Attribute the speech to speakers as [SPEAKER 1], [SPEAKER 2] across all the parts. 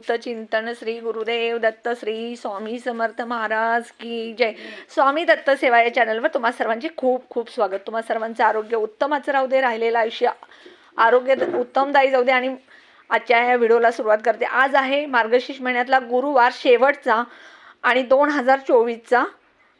[SPEAKER 1] चिंतन श्री गुरुदेव दत्त श्री स्वामी समर्थ महाराज की जय. स्वामी दत्त सेवा या चॅनलवर तुम्हा सर्वांचे खूप खूप स्वागत. तुम्हा सर्वांचं आरोग्य उत्तमच राहू दे राहिलेलं आयुष्य आरोग्य उत्तमदायी जाऊ दे आणि आजच्या ह्या व्हिडिओला सुरुवात करते. आज आहे मार्गशीर्ष महिन्यातला गुरुवार शेवटचा आणि दोन हजार चोवीसचा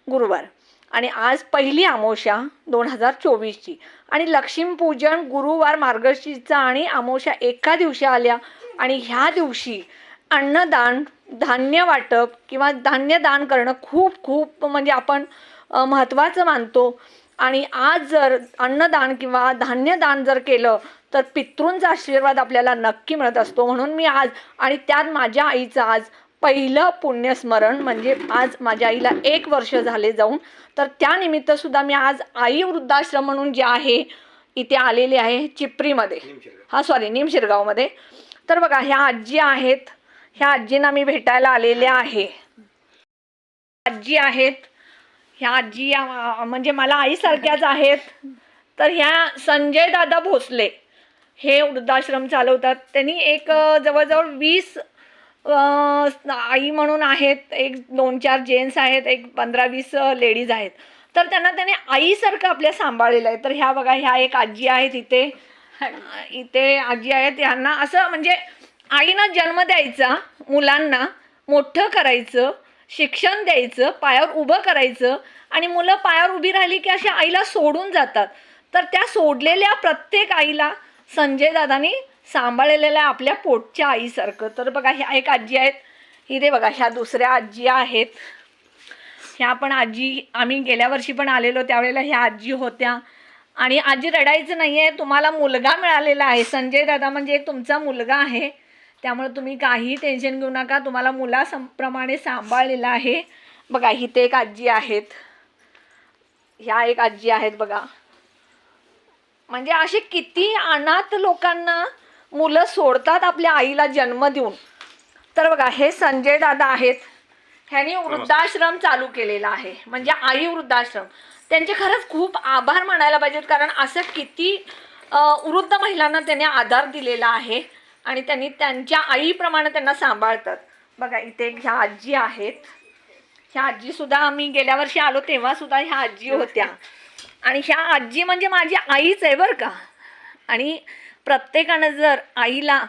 [SPEAKER 1] गुरुवार. आणि आज पहिली आमोशा दोन हजार चोवीसची. आणि लक्ष्मीपूजन गुरुवार मार्गशीर्षचा आणि आमोशा एका दिवशी आल्या. आणि ह्या दिवशी अन्नदान धान्य वाटप किंवा धान्य दान करणं खूप खूप म्हणजे आपण महत्त्वाचं मानतो. आणि आज जर अन्नदान किंवा धान्यदान जर केलं तर पितृंचा आशीर्वाद आपल्याला नक्की मिळत असतो. म्हणून मी आज आणि त्यात माझ्या आईचं आज पहिलं पुण्यस्मरण म्हणजे आज माझ्या आईला एक वर्ष झाले जाऊन. तर त्यानिमित्त सुद्धा मी आज आई वृद्धाश्रम म्हणून जे आहे इथे आलेले आहे चिपरीमध्ये. हा सॉरी निमशिरगावमध्ये. तर बघा ह्या आजी आहेत. ह्या आजींना मी भेटायला आलेल्या आहे. आजी आहेत. ह्या आजी म्हणजे मला आईसारख्याच आहेत. तर ह्या संजय दादा भोसले हे वृद्धाश्रम चालवतात. त्यांनी एक जवळजवळ वीस आई म्हणून आहेत. एक दोन चार जेंट्स आहेत. एक पंधरा वीस लेडीज आहेत. तर त्यांना त्याने आईसारखं आपल्या सांभाळलेलं आहे. तर ह्या बघा ह्या एक आजी आहेत इथे इथे आजी आहेत यांना असं म्हणजे आईनं जन्म द्यायचा मुलांना मोठं करायचं शिक्षण द्यायचं पायावर उभं करायचं आणि मुलं पायावर उभी राहिली की अशा आईला सोडून जातात. तर त्या सोडलेल्या प्रत्येक आईला संजय दादानी सांभाळलेल्या आपल्या पोटच्या आईसारखं. तर बघा ह्या एक आजी आहेत. इथे बघा ह्या दुसऱ्या आजी आहेत. ह्या पण आजी आम्ही गेल्या वर्षी पण आलेलो त्यावेळेला ह्या आजी होत्या. आणि आजी रडायचं नाही आहे तुम्हाला मुलगा मिळालेला आहे. संजय दादा म्हणजे एक तुमचा मुलगा आहे. त्यामुळे तुम्ही काही टेन्शन घेऊ नका. तुम्हाला मुलाप्रमाणे सांभाळलेला आहे. बघा इथे एक आजी आहेत. ह्या एक आजी आहेत बघा. म्हणजे असे किती अनाथ लोकांना मुलं सोडतात आपल्या आईला जन्म देऊन. तर बघा हे संजय दादा आहेत. ह्यांनी वृद्धाश्रम चालू केलेला आहे. म्हणजे आई वृद्धाश्रम. त्यांचे खरंच खूप आभार मानायला पाहिजेत कारण असं किती वृद्ध महिलांना त्यांनी आधार दिलेला आहे आणि त्यांनी त्यांच्या आईप्रमाणे त्यांना सांभाळतात. बघा इथे ह्या आजी आहेत. ह्या आजीसुद्धा आम्ही गेल्या वर्षी आलो तेव्हा सुद्धा ह्या आजी होत्या. आणि ह्या आजी म्हणजे माझी आईच आहे बरं का. आणि प्रत्येकानं जर आईला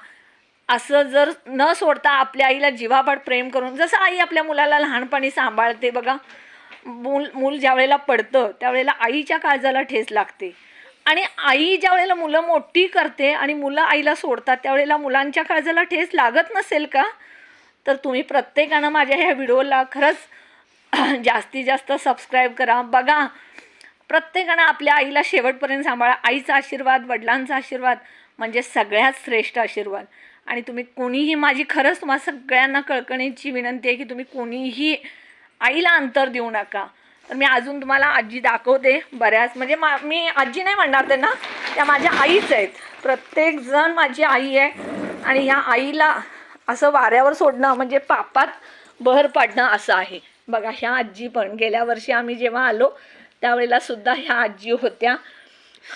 [SPEAKER 1] असं जर न सोडता आपल्या आईला जीवापाड प्रेम करून जसं आई आपल्या मुलाला लहानपणी सांभाळते बघा मूल मूल ज्या वेळेला पडतं त्यावेळेला आईच्या काळजाला ठेस लागते. आणि आई ज्या वेळेला मुलं मोठी करते आणि मुलं आईला सोडतात त्यावेळेला मुलांच्या काळजाला ठेस लागत नसेल का? तर तुम्ही प्रत्येकानं माझ्या ह्या व्हिडिओला खरंच जास्तीत जास्त सबस्क्राईब करा. बघा प्रत्येकानं आपल्या आईला शेवटपर्यंत सांभाळा. आईचा आशीर्वाद वडिलांचा आशीर्वाद म्हणजे सगळ्यात श्रेष्ठ आशीर्वाद. आणि तुम्ही कोणीही माझी खरंच तुम्हाला सगळ्यांना कळकणीची विनंती आहे की तुम्ही कोणीही आईला अंतर देऊ नका. तर मी अजून तुम्हाला आजी दाखवते बऱ्याच. म्हणजे मा मी आजी नाही म्हणणार त्यांना त्या माझ्या आईच आहेत. प्रत्येकजण माझी आई आहे. आणि ह्या आईला असं वाऱ्यावर सोडणं म्हणजे पापात बहर पाडणं असं आहे. बघा ह्या आजी पण गेल्या वर्षी आम्ही जेव्हा आलो त्यावेळेला सुद्धा ह्या आजी होत्या.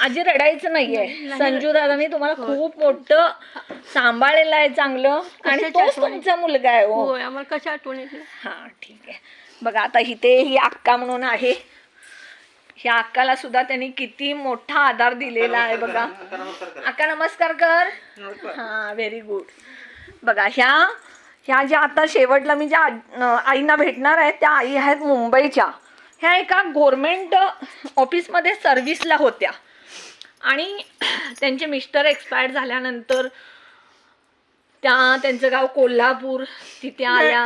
[SPEAKER 1] आजी रडायचं नाहीये. संजू दादानी तुम्हाला खूप मोठं सांभाळलेलं आहे चांगलं. आणि तोच? तुमचा मुलगा आहे हो.
[SPEAKER 2] होय आम्हाला कशा आठवण
[SPEAKER 1] हा ठीक आहे. बघा आता इथे ही अक्का म्हणून आहे. ह्या अक्काला सुद्धा त्यांनी किती मोठा आधार दिलेला आहे बघा. अक्का नमस्कार कर. हा व्हेरी गुड बघा ह्या ह्या ज्या आता शेवटला मी ज्या आईंना भेटणार आहेत त्या आई आहेत मुंबईच्या. ह्या एका गव्हर्मेंट ऑफिसमध्ये सर्व्हिसला होत्या. आणि त्यांचे मिस्टर एक्सपायर झाल्यानंतर त्या त्यांचं गाव कोल्हापूर तिथे आल्या.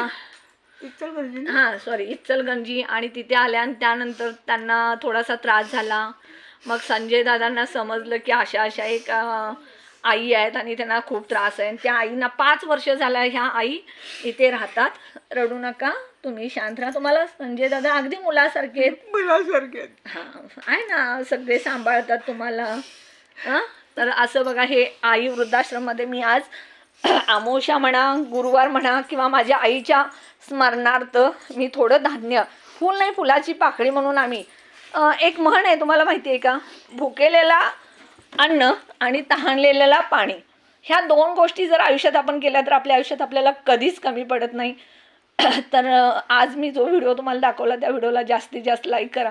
[SPEAKER 2] इचलकरंजी ना?
[SPEAKER 1] हां सॉरी इचलगंजी आणि तिथे आल्या आणि त्यानंतर त्यांना थोडासा त्रास झाला. मग संजय दादांना समजलं की अशा अशा एक आई आहेत आणि त्यांना खूप त्रास आहे. आणि त्या आईना पाच वर्ष झाला ह्या आई इथे राहतात. रडू नका तुम्ही शांत राहा. तुम्हाला संजय दादा अगदी मुलासारखे आहेत.
[SPEAKER 2] मुलासारखे आहेत.
[SPEAKER 1] हां आहे ना सगळे सांभाळतात तुम्हाला. हां तर असं बघा हे आई वृद्धाश्रममध्ये मी आज आमोशा म्हणा गुरुवार म्हणा किंवा माझ्या आईच्या स्मरणार्थ मी थोडं धान्य फुल नाही फुलाची पाकळी म्हणून आम्ही एक म्हण आहे तुम्हाला माहिती आहे का? भुकेलेला अन्न आणि तहानलेलेला पाणी ह्या दोन गोष्टी जर आयुष्यात आपण केल्या तर आपल्या आयुष्यात आपल्याला कधीच कमी पडत नाही. तर आज मी जो व्हिडिओ तुम्हाला दाखवला त्या व्हिडिओला जास्तीत जास्त लाईक करा.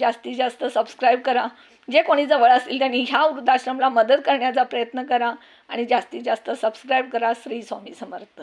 [SPEAKER 1] जास्तीत जास्त सबस्क्राईब करा. जे कोणी जवळ असतील त्यांनी ह्या वृद्धाश्रमला मदत करण्याचा प्रयत्न करा. आणि जास्तीत जास्त सबस्क्राईब करा श्री स्वामी समर्थ.